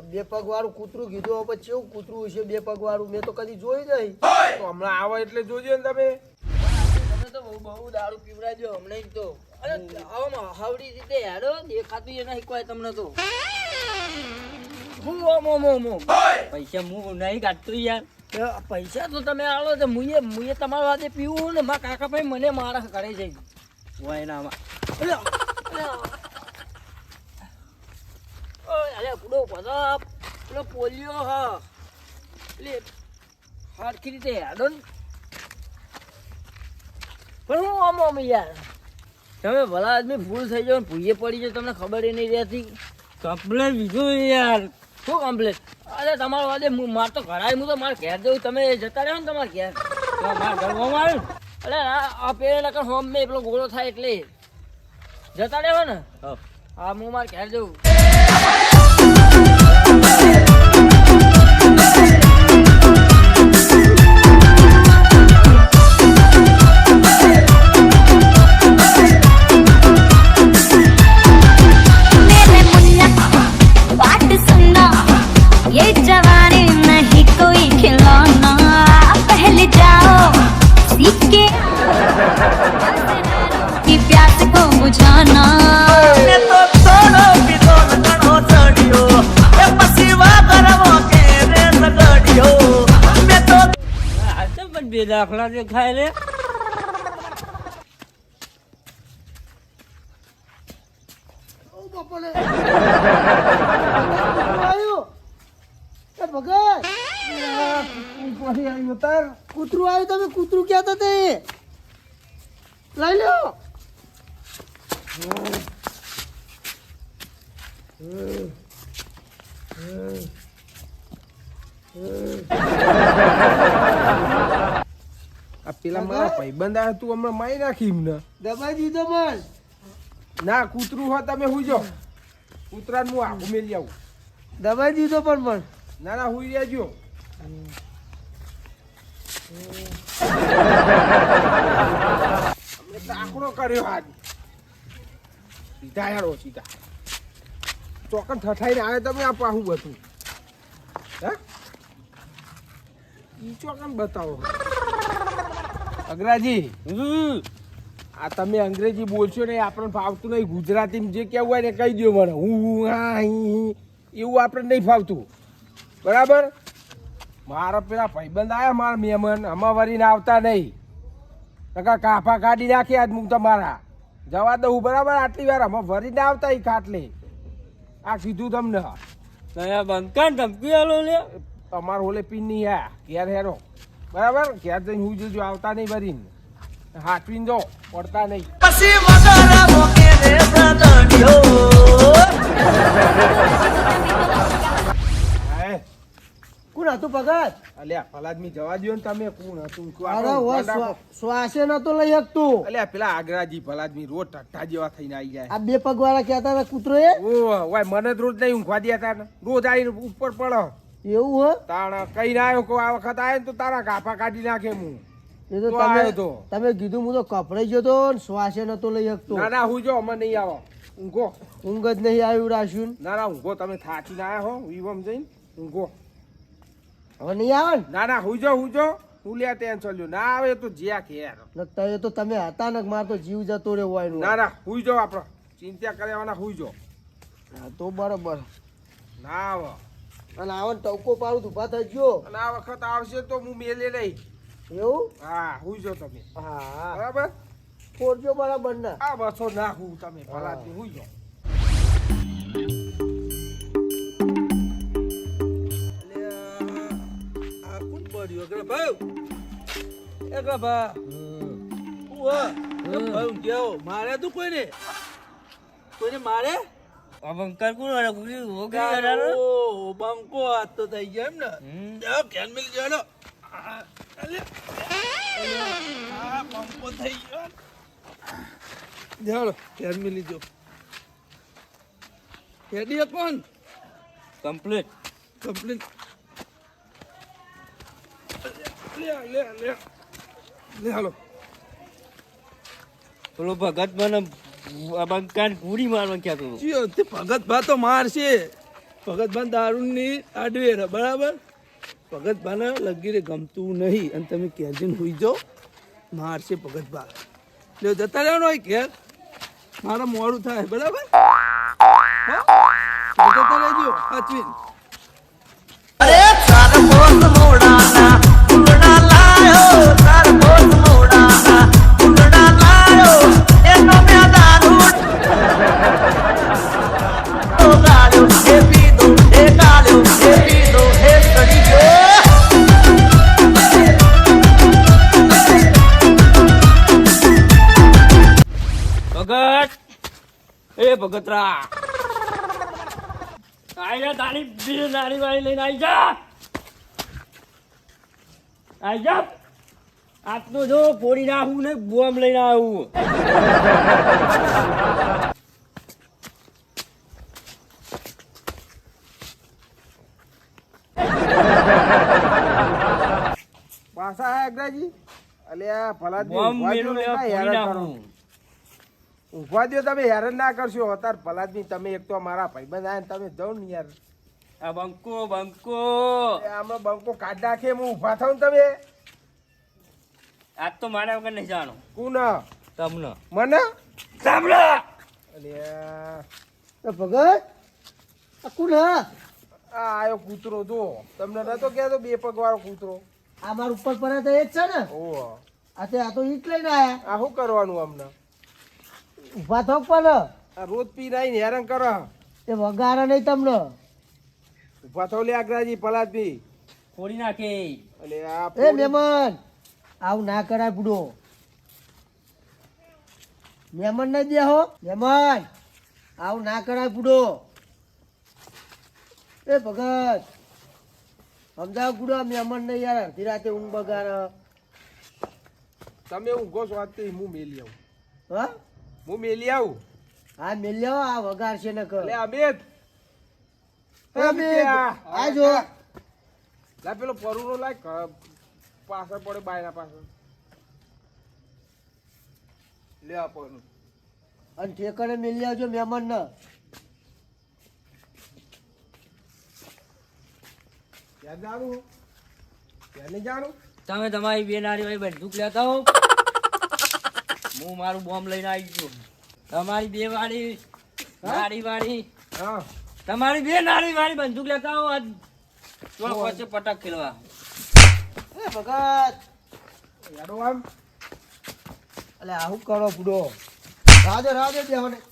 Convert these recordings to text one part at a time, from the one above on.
બે પગ વાળું કૂતરું કીધું હવે પછી કેવું કૂતરું છે બે પગ વાળું મેં તો કદી જોઈ નહીં. તો હમણાં આવો એટલે જોજો ને તમે. તમે તો બહુ બહુ દારૂ પીવડાવજો હમણાં જ તો. અરે આવામાં હાવડી રીતે હેડો દેખાતું એ નહીં કોઈ તમને તો. હું ઓમ ઓમ ઓમ ઓમ. પૈસા હું નહીં કાઢતો યાર. પૈસા તો તમે આવો તો મુએ મુએ તમારા વાતે પીવું ને મારા કાકા ભાઈ મને મારા કરે છે વાયનામાં. કુડો પદા પેલો પોલિયો હા. એટલે સરખી રીતે હેડો ને. પણ હું આમ આમ યાર. તમે ભલા આદમી ભૂલ થઈ જાવ ભૂઈએ પડી જાય તમને ખબર નહીં રહેતી. કમ્પ્લેટ બીજું યાર. શું કમ્પ્લેટ અરે તમારો વાદે માર તો ઘરાય હું તો મારે ઘેર જવું તમે જતા રહ્યો ને તમારે ઘેર. મારે ઘરમાં આવ્યું અરે આ આ પેલા નકર હોમ મેં પેલો ગોળો થાય એટલે. જતા રહ્યો ને હા હું મારે ઘેર જવું Yeah. બે દાખલા દેખાય લે. કૂતરું આવ્યું તમે? કૂતરું ક્યાં હતા તે? લઈ લો આ પેલા મારા ભાઈબંધ આવ્યા તું હમણાં મારી નાખી એમને. દબાઈ દીધો બસ ના કૂતરું હોય તમે હુજો કૂતરાને હું આખું મેલી આવું. દબાઈ દીધો પણ પણ. ના ના હુઈ રહેજો. આકડો કર્યો આજ. સીધા યારો સીધા. ચોકન ઠઠાઈને આવે તમે આ પાહું બધું. હે? ઈ ચોકન બતાવો. અગ્રાજી આ તમે અંગ્રેજી બોલશો ને આપણને ફાવતું નહીં. ગુજરાતીમાં જે કહેવું હોય ને કહી દો મને. હું હું, એવું આપણને નહીં ફાવતું. બરાબર? મારા પેલા ભાઈબંધ આવ્યા મારા મહેમાન. આમાં વરીને આવતા નહીં. નકા કાફા કાઢી નાખી આજ હું તમારા. જવા દઉં બરાબર? આટલી વાર આમાં વરીને આવતા એ ખાટલે. આ કીધું તમને. નયા ધમકી આલો લે તમારો ઓલે પીન નહીં આ ઘેર હેરો. બરાબર? ઘેર જઈને હું જોજો આવતા નહીં ભરીને હાથવીને જો પડતા નહીં. હે? કોણ હતું ભગત અલ્યા ફલાદમી જવા દ્યો ને તમે. કોણ હતું? અરે શ્વાસે નતો લઈ શકતું. અલ્યા પેલા આગ્રાજી ફલાદમી રોજ ઠઠ્ઠા જેવા થઈને આવી જાય. આ બે પગવાળા કહેતા હતા કૂતરો એ ઓ વાય મને જ રોજ નહીં ઊંઘવા દેતા ને રોજ આવીને ઉપર પડો. એવું હો? તાણા કઈ ના આવ્યો કોઈ આ વખત આવે ને તો તારા ગાફા કાઢી નાખે હું એ તો તમે તો. તમે કીધું હું તો કપડે ગયો તો ને શ્વાસે નતો લઈ શકતો. ના ના હું જો અમે નહીં આવો. ઊંઘો. ઊંઘ જ નહીં આવ્યું રાશ્યું ના? ના ઊંઘો તમે થાકી ના આવ્યા હો વિવમ જઈને. ઊંઘો. હવે નહીં આવે ને? ના ના હું જો હું જો હું લે ત્યાં લ્યો ના આવે તો જ્યાં ઘેર લગતા એ તો તમે હતા ને માર તો જીવ જતો રહ્યો હોય ના ના હુઈ જાઓ આપણે. ચિંતા કરવાના હુઈ જાઓ તો બરોબર. ના આવે. અને આવન ટવકો પાડું ઊભા થઈ ગયો. અને આ વખત આવશે તો હું મેલે નહીં. એવું? હા હું જાઓ તમે. હા. બરાબર? ફોડજો બરાબર ના આ બસો ના હું તમે ભલાથી હું જો. મારે તું કોઈને? કોઈને મારે બંકર કોણ વાળા? કુડી ઓગરી કરારો ઓ બંકો આ તો થઈ ગયો એમ ને? જો કેન મિલ ગયો લો આ, બંકો થઈ ગયો જાઓ કેન મિલ જો હેડી કોણ? કમ્પ્લીટ કમ્પ્લીટ લે લે લે. લે હાલો. પેલો ભગત મને બંકાન પૂરી મારવા ક્યાં તો તે ભગતભા તો મારશે. ભગતભાન દારૂની આડવે રહે બરાબર? ભગતભાને લગીરે ગમતું નહીં. અને તમે કેજીને હોઈ જાઓ મારશે ભગતભા એટલે જતા રહેવાનું હોય ઘેર. મારા મોડું થાય બરાબર? હા? જતા રહેજો સાચવીને ભગત એ ભગતરા. જા તારી બે નારી વાળી લઈને આઈ જા. આઈ જા. આજનો જો ફોડી નાખું ને બોમ લઈને આવું. પાછા આયા અગ્રાજી? અલ્યા બોમ્બ ઊભા મેલું લેવા ફોડી. નાખું. ઊભા દ્યો તમે હેરાન ના કરશો. અત્યારે ભલાદમી તમે એક તો મારા ભાઈબંધ આયા ને તમે જાઓ ને યાર. આ બંકો બંકો. એ આમાં બંકો કાઢ નાખે હું ઊભા થાઉં ને તમે? આજ તો મારા વગર નહીં જાણો. કુન? તમને. મને? સાંભળો અલ્યા ભગત આ કુન? આ આયો કૂતરો જો. તમને નતો કહેતો બે પગ વાળો કૂતરો? આ મારું ઉપર પર તો એ જ છે ને? ઓ આ આ તો ઈટ લઈને આયા. આ શું કરવાનું અમને? ઊભા થો પણ રોજ પી નાઈને હેરાન કરો. એ વગારે નહીં તમને. ઊભા થો લે આગ્રાજી પલાદ બી ખોડી નાખે. અને આ એ મહેમાન આવું ના કરાય બુડો. મહેમાન નહીં દે હો. મહેમાન આવું ના કરાય બુડો. એ ભગત સમજાવ બુડો મેમન મહેમાન ને યાર અડધી રાતે ઊંઘ બગાડ. તમે ઊંઘો છો આજથી હું મેલી આવું. હા? હું મેલી આવું. હા મેલ્યો આ વઘાર છે ને એટલે અમિત. એ આ જો. લા પેલો પરુનો લાય પાછળ પડે બાયના પાછળ. લે આ પરું અને ઠેકાણે મેલી આવજો મહેમાન ને ક્યાં જાણું? ક્યાં નહીં જાણું? તમે તમારી બેનારી નારી વાળી બંદૂક લેતા હો. હું મારું બોમ્બ લઈને આવી ગયો. તમારી બે વાળી નારી વાળી. હા. તમારી બે નારી વાળી બંદૂક લેતા આવો આજ. તો વચ્ચે પટક ખેલવા. એ ભગત! યાડો આમ. અલે આવું કરો બુડો રાજે રાજે દેવાને ને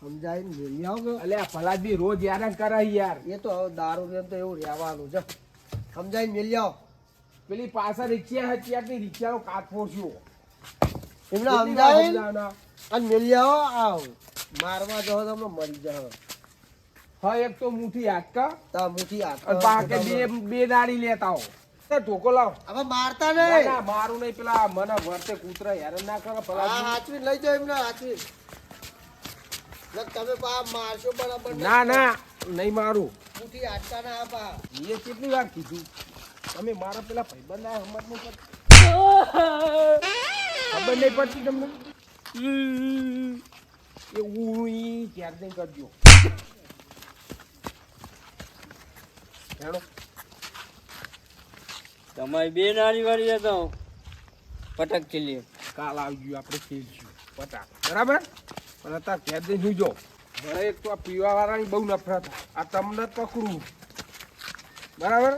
સમજાય ને મેલી આવો અલે આ બી રોજ યાર કરાય યાર. એ તો હવે દારૂ ને તો એવું રહેવાનું છે. સમજાઈને મેલી આવો પેલી પાછળ રિક્ષા હતી રિક્ષાનો કાથો છું એમને સમજાય અને મેલી આવો. આવ મારવા જાઓ તો મરી જાવ હા એક તો મુઠી આટકા તા મુઠી આટકા અને બાકે બે બે દાડી લેતા હો તે ઢોકો લાવ. હવે મારતા નહીં. ના, મારું નહીં પેલા મને વર્તે કૂતરા હેરાન ના કરે હા હાચવી લઈ જાવ એમને હાચવી ને તમે પા મારશો બરાબર ના ના નહીં મારું. મુઠી આટકા ના આપા એ કેટલી વાર કીધું? તમે મારા પેલા ભાઈબંધ આ હમત નહીં પડતી ખબર નહીં પડતી તમને? એ ઉઈ ત્યાર નહીં કરજો. તમારી બે નાની વાળી જતો પટક ખેલીએ કાલ આવજો આપણે ખેલશું. પટાક બરાબર? પણ અત્યારે ઘેર જઈને જોજો ભલે એક તો આ પીવા વાળાની બહુ નફરત. આ તમને પકડું બરાબર?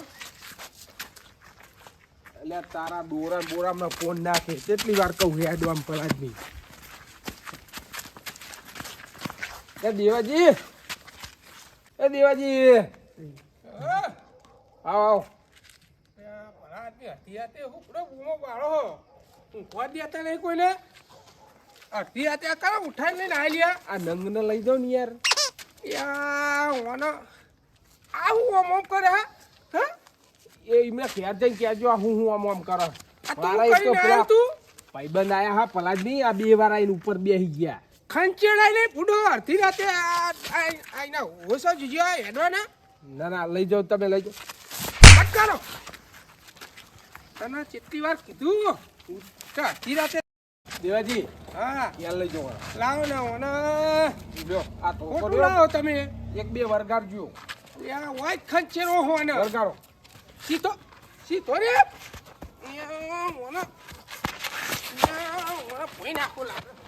એટલે તારા દોરા બોરામાં ફોન નાખે. કેટલી વાર કહું હેડવામ પલાજની એ દેવાજી. એ દેવાજી. આવો આવો. આ નંગને લઈ જાઓ ને યાર. એ એમને ઘેર જઈને કહેજો આ હું હું આમ આમ કરે. મારા એક તો પેલા ભાઈબંધ આયા હા પલાજની આ બે વાર આઈને ઉપર બેસી ગયા. ખંચેડાઈ ને ફૂડો અડધી રાતે આઈના હોશો જીજો હેડવાના ના. ના લઈ જાઓ તમે લઈ જાઓ. કરો. તને કેટલી વાર કીધું? અડધી રાતે દેવાજી હા. યાર લઈ જાઓ લાવો ને ઓને જો આ તો તમે. એક બે વરગારજો યા વાય ખંચેરો હોવાનો. વરગારો સીધો સીધો રે મને મને ભોંય નાખો લાગે